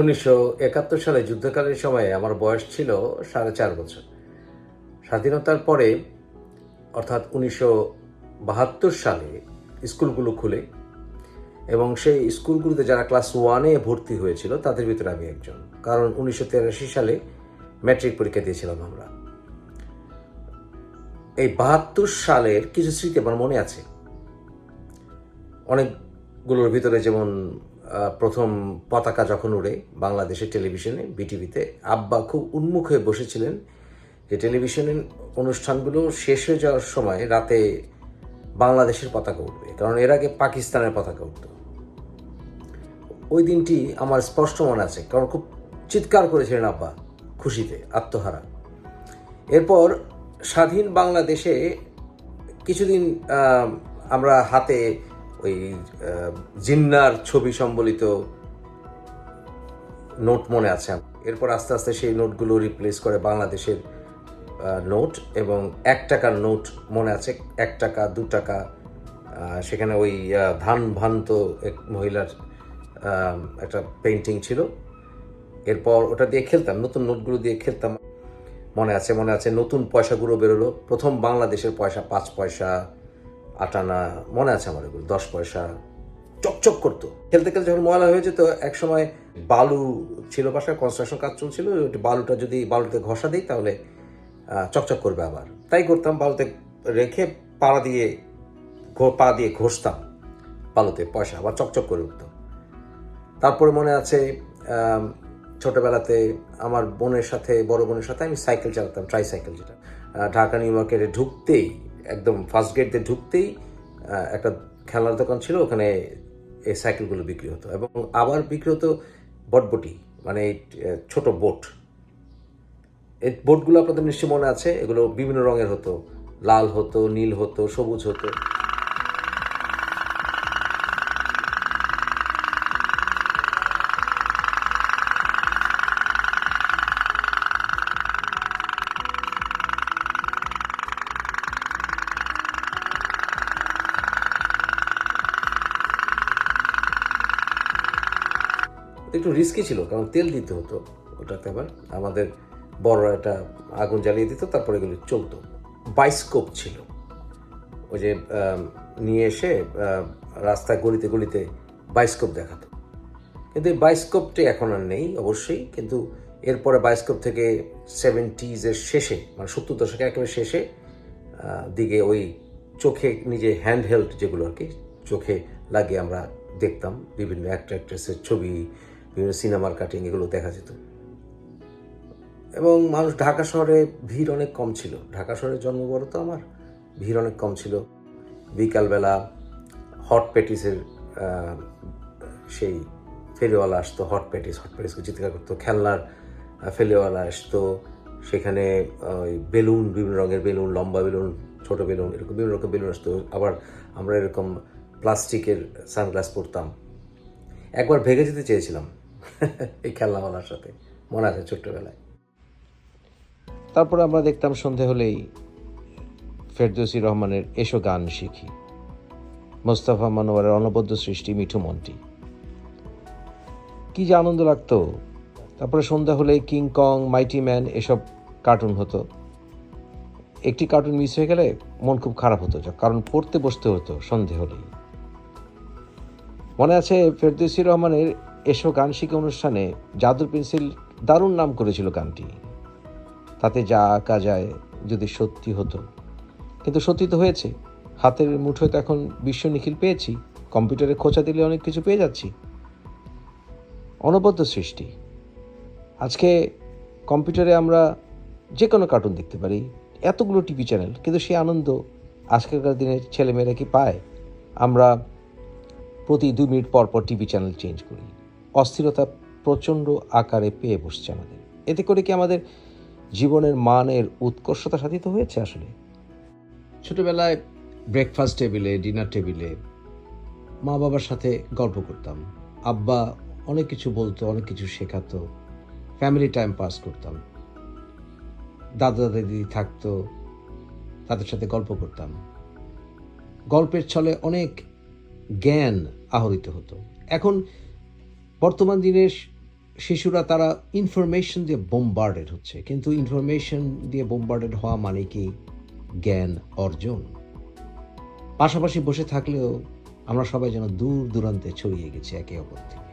উনিশশো একাত্তর সালে যুদ্ধকালীন সময়ে আমার বয়স ছিল সাড়ে চার বছর। স্বাধীনতার পরে, অর্থাৎ উনিশশো বাহাত্তর সালে স্কুলগুলো খুলে এবং সেই স্কুলগুলোতে যারা ক্লাস ওয়ানে ভর্তি হয়েছিল, তাদের ভিতরে আমি একজন। কারণ উনিশশো সালে ম্যাট্রিক পরীক্ষা দিয়েছিলাম আমরা। এই বাহাত্তর সালের কিছু স্মৃতি আমার মনে আছে। অনেকগুলোর ভিতরে যেমন প্রথম পতাকা যখন উড়ে বাংলাদেশের টেলিভিশনে, বিটিভিতে, আব্বা খুব উন্মুখ হয়ে বসেছিলেন যে টেলিভিশনের অনুষ্ঠানগুলো শেষ হয়ে যাওয়ার সময় রাতে বাংলাদেশের পতাকা উঠবে কারণ এর আগে পাকিস্তানের পতাকা উঠত ওই দিনটি আমার স্পষ্ট মনে আছে, কারণ খুব চিৎকার করেছিলেন আব্বা খুশিতে, আত্মহারা। এরপর স্বাধীন বাংলাদেশে কিছুদিন আমরা হাতে ওই জিন্নার ছবি সম্বলিত নোট মনে আছে। এরপর আস্তে আস্তে সেই নোটগুলো রিপ্লেস করে বাংলাদেশের নোট এবং এক টাকার নোট মনে আছে, এক টাকা, দু টাকা সেখানে ওই ধান ভান্ত এক মহিলার একটা পেন্টিং ছিল। এরপর ওটা দিয়ে খেলতাম, নতুন নোটগুলো দিয়ে খেলতাম। মনে আছে মনে আছে, নতুন পয়সাগুলো বেরোলো। প্রথম বাংলাদেশের পয়সা, পাঁচ পয়সা আটানা মনে আছে আমার এগুলো, দশ পয়সা চকচক করতো। খেলতে খেলতে যখন ময়লা হয়ে যেত এক সময় বালু ছিল বাসায় কনস্ট্রাকশন কাজ চলছিল বালুটা যদি বালুতে ঘষা দিই তাহলে চকচক করবে আবার। তাই করতাম, বালুতে রেখে পাড়া দিয়ে পা দিয়ে ঘষতাম বালুতে পয়সা, আবার চকচক করে উঠতো। তারপরে মনে আছে ছোটবেলাতে আমার বোনের সাথে, বড় বোনের সাথে আমি সাইকেল চালাতাম ট্রাই সাইকেল যেটা ঢাকা নিউ মার্কেটে ঢুকতেই একদম ফার্স্ট গেট দিয়ে ঢুকতেই একটা খেলার দোকান ছিল, ওখানে এই সাইকেলগুলো বিক্রি হতো এবং আবার বিক্রি হতো বটবটি মানে এই ছোট বোট। এই বোটগুলো আপনাদের নিশ্চয়ই মনে আছে, এগুলো বিভিন্ন রঙের হতো। লাল হতো, নীল হতো, সবুজ হতো। একটু রিস্কি ছিল, কারণ তেল দিতে হতো। ওটাতে আবার আমাদের বড় একটা আগুন জ্বালিয়ে দিত, তারপরে এগুলো চলতো। বাইস্কোপ ছিল। ওই যে নিয়ে এসে রাস্তায় গলিতে গলিতে বাইস্কোপ দেখাতো। কিন্তু এই বাইস্কোপটি এখন আর নেই, অবশ্যই। কিন্তু এরপরে বাইস্কোপ থেকে সেভেন্টিজের শেষে মানে সত্তর দশকের একেবারে শেষে দিকে ওই চোখে নিজে হ্যান্ড হেল্ড যেগুলো আর কি, চোখে লাগিয়ে আমরা দেখতাম বিভিন্ন অ্যাক্টর অ্যাক্ট্রেসের ছবি বিভিন্ন সিনেমার কাটিং এগুলো দেখা যেত। এবং মানুষ ঢাকা শহরে ভিড় অনেক কম ছিল। ঢাকা শহরে জন্ম বড় তো আমার, ভিড় অনেক কম ছিল। বিকালবেলা হট প্যাটিসের সেই ফেরিওয়ালা আসতো হট প্যাটিস হট প্যাটিসকে চিৎকার করতো, খেলনার ফেরিওয়ালা আসতো। সেখানে, ওই বেলুন, বিভিন্ন রঙের বেলুন, লম্বা বেলুন, ছোট বেলুন, এরকম বিভিন্ন রকম বেলুন আসতো। আবার আমরা এরকম প্লাস্টিকের সানগ্লাস পরতাম। একবার ভেগে যেতে চেয়েছিলাম। এই খেলনাওয়ালার সাথে। মনে আছে ছোট্টবেলায়। তারপরে আমরা দেখতাম সন্ধে হলেই ফেরদৌসি রহমানের এসো গান শিখি। মোস্তফা মানোয়ারের অনবদ্য সৃষ্টি মিঠু মন্টি। কি যে আনন্দ লাগতো। তারপরে সন্ধ্যা হলেই কিং কং, মাইটি ম্যান এসব কার্টুন হতো। একটি কার্টুন মিস হয়ে গেলে মন খুব খারাপ হতো কারণ পড়তে বসতে হতো সন্ধে হলেই। মনে আছে ফেরদৌসি রহমানের এসো গান শিখে অনুষ্ঠানে জাদুর পেন্সিল দারুণ নাম করেছিল গানটি। তাতে যা আঁকা যায় যদি সত্যি হতো। কিন্তু সত্যি তো হয়েছে। হাতের মুঠোয় তো এখন বিশ্ব নিখিল পেয়েছি। কম্পিউটারে খোঁচা দিলে অনেক কিছু পেয়ে যাচ্ছি। অনবদ্য সৃষ্টি। আজকে কম্পিউটারে আমরা যে কোনো কার্টুন দেখতে পারি। এতগুলো টিভি চ্যানেল, কিন্তু সেই আনন্দ আজকালকার দিনের ছেলেমেয়েরা কি পায়? আমরা প্রতি দু মিনিট পর পর টিভি চ্যানেল চেঞ্জ করি। অস্থিরতা প্রচণ্ড আকারে পেয়ে বসছে আমাদের। এতে করে কি আমাদের জীবনের মানের উৎকর্ষতা সাধিত হয়েছে আসলে? ছোটবেলায় ব্রেকফাস্ট টেবিলে ডিনার টেবিলে মা বাবার সাথে গল্প করতাম। আব্বা অনেক কিছু বলতো, অনেক কিছু শেখাতো। ফ্যামিলি টাইম পাস করতাম। দাদা দাদি থাকতো, তাদের সাথে গল্প করতাম। গল্পের ছলে অনেক জ্ঞান আহরিত হতো। এখন বর্তমান দিনের শিশুরা তারা ইনফরমেশন দিয়ে বোম্বার্ডেড হচ্ছে। কিন্তু ইনফরমেশন দিয়ে বোম্বার্ডেড হওয়া মানে কি? জ্ঞান অর্জন। পাশাপাশি বসে থাকলেও আমরা সবাই যেন দূর দূরান্তে ছড়িয়ে গেছি একে অপর থেকে